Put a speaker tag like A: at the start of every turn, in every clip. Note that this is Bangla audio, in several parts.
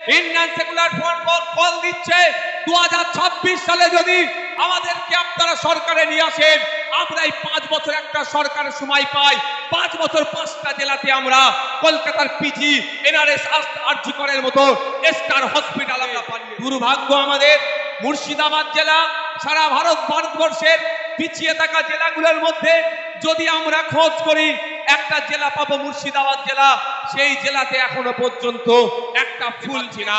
A: ইন্ডিয়ান সেকুলার ফ্রন্ট কল দিচ্ছে। দুহাজার ছাব্বিশ সালে যদি আমাদেরকে আপনারা সরকারে নিয়ে আসেন, আমরা এই পাঁচ বছর একটা সরকারের সময় পাই। পাঁচ বছর পাঁচটা জেলাতে আমরা কলকাতার পিজি, এনআরএস আর্যকরের মতো স্টার হসপিটাল আমরা পাই দুর্ভাগ্য আমাদের মুর্শিদাবাদ জেলা, সারা ভারত ভারতবর্ষের পিছিয়ে থাকা জেলাগুলোর মধ্যে যদি আমরা খোঁজ করি, একটা জেলা পাবো মুর্শিদাবাদ জেলা। সেই জেলাতে এখনও পর্যন্ত একটা ফুলছি না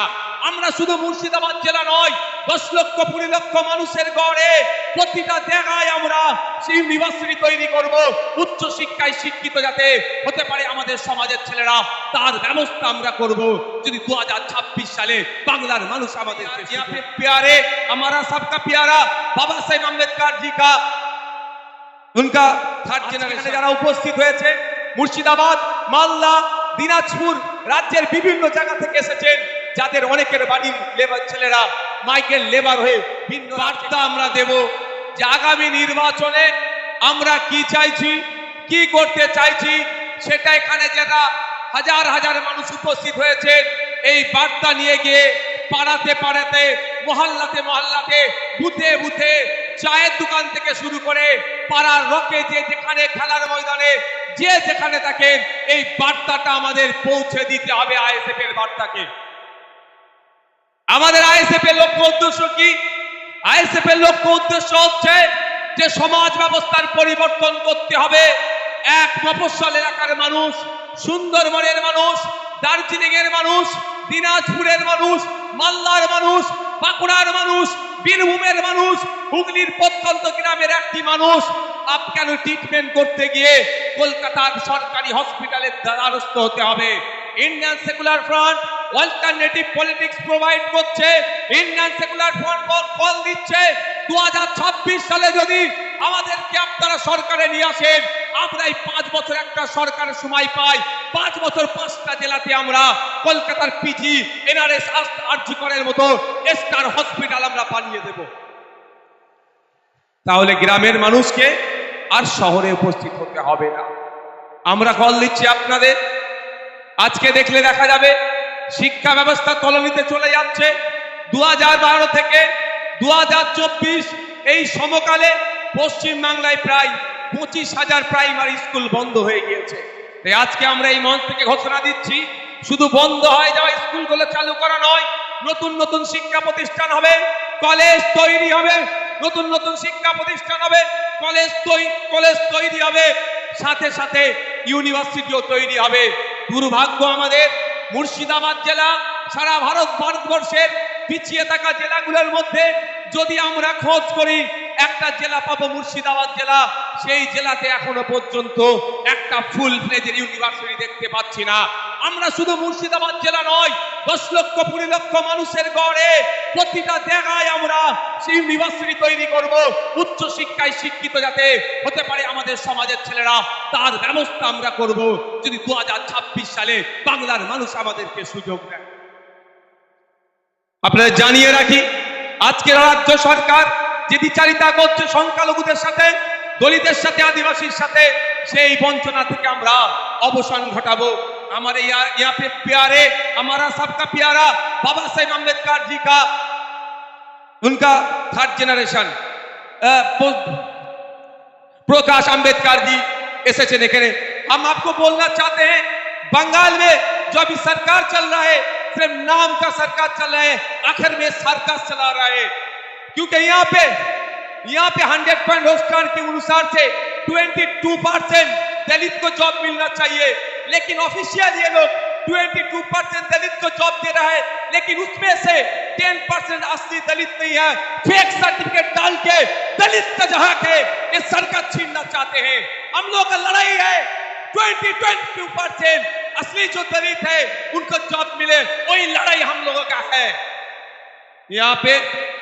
A: আমরা শুধু মুর্শিদাবাদ জেলা নয় দশ লক্ষ কুড়ি লক্ষ মানুষের গড়ে প্রতিটা জায়গায় আমরা ইউনিভার্সিটি তৈরি করব উচ্চ শিক্ষায় শিক্ষিত যাতে হতে পারে আমাদের সমাজের ছেলেরা। তার ব্যবস্থা আমরা করব। যদি দু হাজার ছাব্বিশ সালে বাংলার মানুষ আমাদের পেয়ারে আমারা সবকা পেয়ারা বাবা সাহেব আম্বেদকর জি কা উনকা থার্ড যারা উপস্থিত হয়েছে মুর্শিদাবাদ মালদা দিনাজপুর রাজ্যের বিভিন্ন জায়গা থেকে এসেছেন, যাদের অনেকের বাড়ির লেবার ছেলেরা মাইকেল লেবার হয়ে ভিন্ন বার্তা আমরা দেব যে আগামী নির্বাচনে আমরা কি চাইছি, কি করতে চাইছি, সেটা এখানে যারা হাজার হাজার মানুষ উপস্থিত হয়েছে এই বার্তা নিয়ে গিয়ে পাড়াতে পাড়াতে, মহল্লাতে মহল্লাতে, বুথে বুথে চায়ের দোকান থেকে শুরু করে পাড়ার রকে যে যেখানে খেলার ময়দানে, যে যেখানে থাকেন এই বার্তাটা আমাদের পৌঁছে দিতে হবে আইএসএফ এর বার্তাকে। আমাদের আইএসএফ এর লক্ষ্য উদ্দেশ্য কি? আইএসএফ এর লক্ষ্য উদ্দেশ্য হচ্ছে যে সমাজ ব্যবস্থার পরিবর্তন করতে হবে। এক মফস্বল এলাকার মানুষ, সুন্দরবনের মানুষ দার্জিলিং এর মানুষ, দিনাজপুরের মানুষ, মালদার মানুষ বাঁকুড়ার মানুষ, বীরভূমের মানুষ, হুগলির প্রত্যন্ত গ্রামের একটি মানুষ আপ কেন ট্রিটমেন্ট করতে গিয়ে কলকাতার সরকারি হসপিটালের দ্বারস্থ হতে হবে। Indian Secular Front alternative politics provide করছে। ইন্ডিয়ান সেকুলার ফ্রন্ট কল দিচ্ছে। দু হাজার ছাব্বিশ সালে যদি আমাদেরকে আপনারা সরকারে নিয়ে আসেন আমরা এই পাঁচ বছর একটা সরকারের সময় পাই। পাঁচ বছর পাঁচটা জেলাতে আমরা কলকাতার পিজি, এনআরএস আর্যকরের মতো স্টার হসপিটাল আমরা বানিয়ে দেব। তাহলে গ্রামের মানুষকে আর শহরে উপস্থিত হতে হবে না। আমরা কল দিচ্ছি আপনাদের। আজকে দেখলে দেখা যাবে শিক্ষা ব্যবস্থা তলনিতে চলে যাচ্ছে। দু হাজার বারো থেকে দু হাজার চব্বিশ এই সমকালে পশ্চিম বাংলায় প্রায় পঁচিশ হাজার প্রাইমারি স্কুল বন্ধ হয়ে গিয়েছে। তাই আজকে আমরা এই মঞ্চ থেকে ঘোষণা দিচ্ছি, শুধু বন্ধ হয়ে যাওয়া স্কুলগুলো চালু করা নয়, নতুন নতুন শিক্ষা প্রতিষ্ঠান হবে, কলেজ তৈরি হবে, নতুন নতুন শিক্ষা প্রতিষ্ঠান হবে, কলেজ কলেজ তৈরি হবে, সাথে সাথে ইউনিভার্সিটিও তৈরি হবে। দুর্ভাগ্য আমাদের, মুর্শিদাবাদ জেলা, সারা ভারত ভারতবর্ষের পিছিয়ে থাকা জেলাগুলোর মধ্যে যদি আমরা খোঁজ করি একটা জেলা পাবো মুর্শিদাবাদ জেলা, সেই জেলাতে এখনও পর্যন্ত একটা ফুল ফ্লেজের ইউনিভার্সিটি দেখতে পাচ্ছি না। আমরা শুধু মুর্শিদাবাদ জেলা নয়, দশ লক্ষ, কুড়ি লক্ষ মানুষের গড়ে প্রতিটা জায়গায় আমরা সেই ইউনিভার্সিটি তৈরি করব উচ্চ শিক্ষায় শিক্ষিত যাতে হতে পারে আমাদের সমাজের ছেলেরা। তার ব্যবস্থা আমরা করব যদি দু হাজার ছাব্বিশ সালে বাংলার মানুষ আমাদেরকে সুযোগ দেয়। আপনাদের জানিয়ে রাখি, আজকের রাজ্য সরকার যে বিচারিতা করছে সংখ্যালঘুদের সাথে দলিতের সাথে আদিবাসীর সাথে সেই বঞ্চনা থেকে আমরা অবসান ঘটাবো हमारे यहाँ यहाँ पे प्यारे हमारा सबका प्यारा बाबा साहेब अम्बेडकर जी का उनका थर्ड जनरेशन प्रकाश अम्बेडकर जी एसेचन एखे हम आपको बोलना चाहते हैं बंगाल में जो अभी सरकार चल रहा है सिर्फ नाम का सरकार चल रहा है आखिर में सरकस चला रहा है क्योंकि यहाँ पे यहाँ पे हंड्रेड पॉइंट रोस्टर के अनुसार से 22 परसेंट दलित को जॉब मिलना चाहिए। लेकिन ऑफिशियल ये लोग 22 परसेंट दलित को जॉब दे रहा है, लेकिन उसमें से 10 परसेंट असली दलित नहीं है। फेक सर्टिफिकेट डाल के दलित का जहाँ के ये सरकार छीनना चाहते हैं। हम लोग का लड़ाई है 20 22 परसेंट असली जो दलित है, उनको जॉब मिले, वही लड़ाई हम लोगों का है। यहाँ पे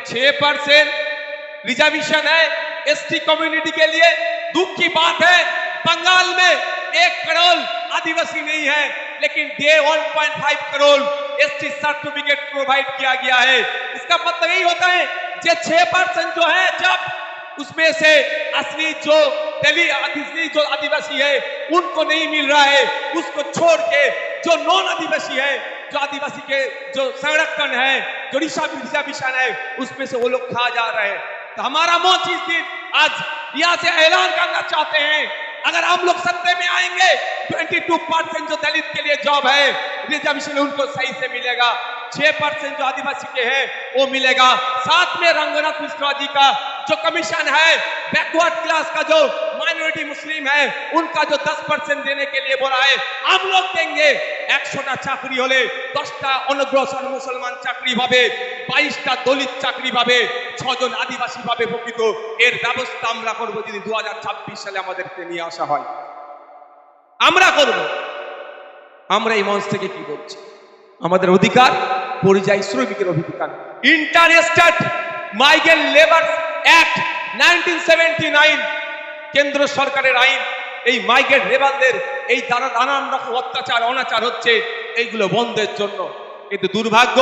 A: 6 परसेंट रिजर्वेशन है एसटी कम्युनिटी के लिए। दुख की बात है, बंगाल में एक करोड़ आदिवासी नहीं है, लेकिन डे 1.5 करोड़ एसटी सर्टिफिकेट प्रोवाइड किया गया है। इसका मतलब यही होता है, जो 6 परसेंट जो है, जब उसमें से असली जो दलित असली जो आदिवासी है, उनको नहीं मिल रहा है, उसको छोड़ के जो नॉन आदिवासी है, जो आदिवासी के जो संरक्षण है जो रिजर्वेशन है, उसमें से वो लोग खा जा रहे हैं। तो हमारा मौत इस दिन आज यहाँ से ऐलान करना चाहते हैं। अगर हम लोग सत्ते में आएँगे 22 परसेंट जो दलित के लिए जॉब है रिजर्वेशन उनको सही से मिलेगा। छह परसेंट जो आदिवासी के हैं, वो मिलेगा। साथ में रंगनाथ मिश्रा जी का जो कमीशन है बैकवर्ड क्लास का जो माइनॉरिटी मुस्लिम है उनका जो 10 परसेंट देने के लिए बोला है हम लोग देंगे একশোটা চাকরি হলে দশটা অনগ্রসর মুসলমান চাকরি পাবে বাইশটা দলিত চাকরি পাবে ছজন আদিবাসী পাবে প্রকৃত এর ব্যবস্থা আমরা করবো যদি দু সালে আমাদেরকে নিয়ে আসা হয় আমরা করব আমরা এই মঞ্চ থেকে কি বলছি আমাদের অধিকার পরিযায়ী শ্রমিকের অধিকার interested migrant labour act nineteen কেন্দ্র সরকারের আইন, এই মাইগ্রেন্ট লেবারদের এই দ্বারা নানান রকম অত্যাচার, অনাচার হচ্ছে, এইগুলো বন্ধের জন্য। কিন্তু দুর্ভাগ্য,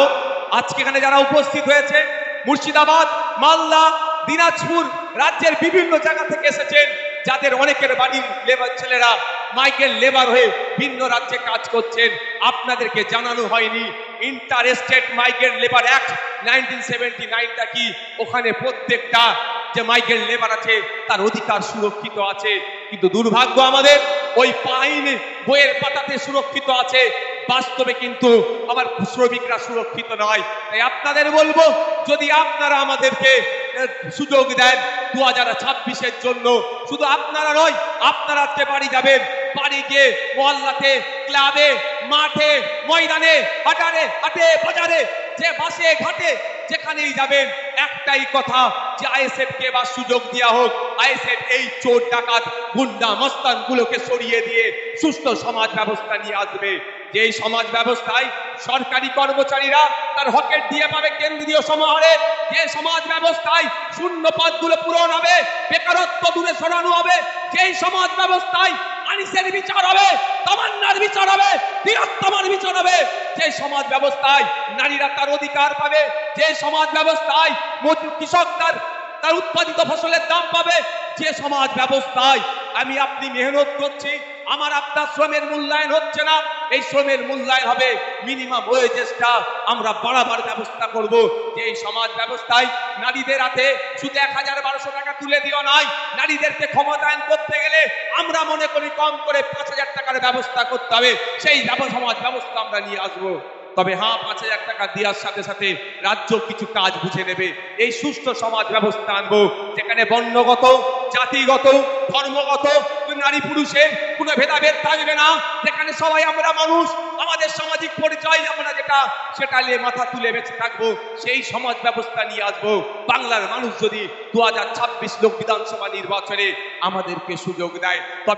A: আজকে এখানে যারা উপস্থিত হয়েছে, মুর্শিদাবাদ, মালদা, দিনাজপুর রাজ্যের বিভিন্ন জায়গা থেকে এসেছেন যাদের অনেকের বাড়ির লেবার ছেলেরা মাইকেল লেবার হয়ে ভিন্ন রাজ্যে কাজ করছেন, আপনাদেরকে জানানো হয়নি। Interstate labour act nineteen seventy নাইনটা কি? ওখানে প্রত্যেকটা যে মাইগ্রেন্ট লেবার আছে, তার অধিকার সুরক্ষিত আছে। কিন্তু দুর্ভাগ্য আমাদের, ওই পাইন বইয়ের পাতাতে সুরক্ষিত আছে। বাস্তবে কিন্তু আমার শ্রমিকরা সুরক্ষিত নয়। তাই আপনাদের বলব, যদি আপনারা আমাদেরকে সুযোগ দেন দু হাজার ছাব্বিশের জন্য। শুধু আপনারা নয়, আপনারা আজকে বাড়ি যাবেন। বাড়ি গিয়ে মহল্লাতে ক্লাবে, মাঠে, ময়দানে, হাটারে, হাটে, বাজারে, যে বাসে, ঘাটে যেখানেই যাবেন, একটাই কথা, যে আইএসএফ কে বা সুযোগ দেওয়া হোক। আইএসএফ এই চোর ডাকাত গুন্ডা মস্তান গুলোকে সরিয়ে দিয়ে সুস্থ সমাজ ব্যবস্থা নিয়ে আসবে। যে সমাজ ব্যবস্থায় সরকারি কর্মচারীরা তার হকের দিয়ে পাবে কেন্দ্রীয় সমাহারে, যে সমাজ ব্যবস্থায় শূন্য পদগুলো পূরণ হবে, বেকারত্ব দূরে সরানো হবে, যেই সমাজ ব্যবস্থায় আনিসের বিচার হবে, তামান্নার বিচার হবে বীরত্তমার বিচার হবে। যে সমাজ ব্যবস্থায় নারীরা তার অধিকার পাবে, যে সমাজ ব্যবস্থায় কৃষক তার তার উৎপাদিত ফসলের দাম পাবে, যে সমাজ ব্যবস্থায় আমি আপনি মেহনত করছি, আমার আপনার শ্রমের মূল্যায়ন হচ্ছে না, এই শ্রমের মূল্যায়ন হবে। মিনিমাম ওয়েজেসটা আমরা বাড়াবার ব্যবস্থা করব। যে এই সমাজ ব্যবস্থায় নারীদের হাতে শুধু এক হাজার বারোশো টাকা তুলে দিও নয় নারীদেরকে ক্ষমতায়ন করতে গেলে আমরা মনে করি কম করে পাঁচ হাজার টাকার ব্যবস্থা করতে হবে, সেই সমাজ ব্যবস্থা আমরা নিয়ে আসব। তবে হ্যাঁ পাঁচ হাজার টাকা দেওয়ার সাথে সাথে রাজ্য কিছু কাজ বুঝে নেবে। এই সুস্থ সমাজ ব্যবস্থা আনব, যেখানে বর্ণগত জাতিগত, ধর্মগত নারী পুরুষের কোনো ভেদাভেদ থাকবে না। যেখানে সবাই আমরা মানুষ, আমাদের সামাজিক পরিচয় আমরা যেটা, সেটা নিয়ে মাথা তুলে বেঁচে থাকব, সেই সমাজ ব্যবস্থা নিয়ে আসব। বাংলার মানুষ যদি দু হাজার ছাব্বিশ লোক বিধানসভা নির্বাচনে আমাদেরকে সুযোগ দেয়, তবে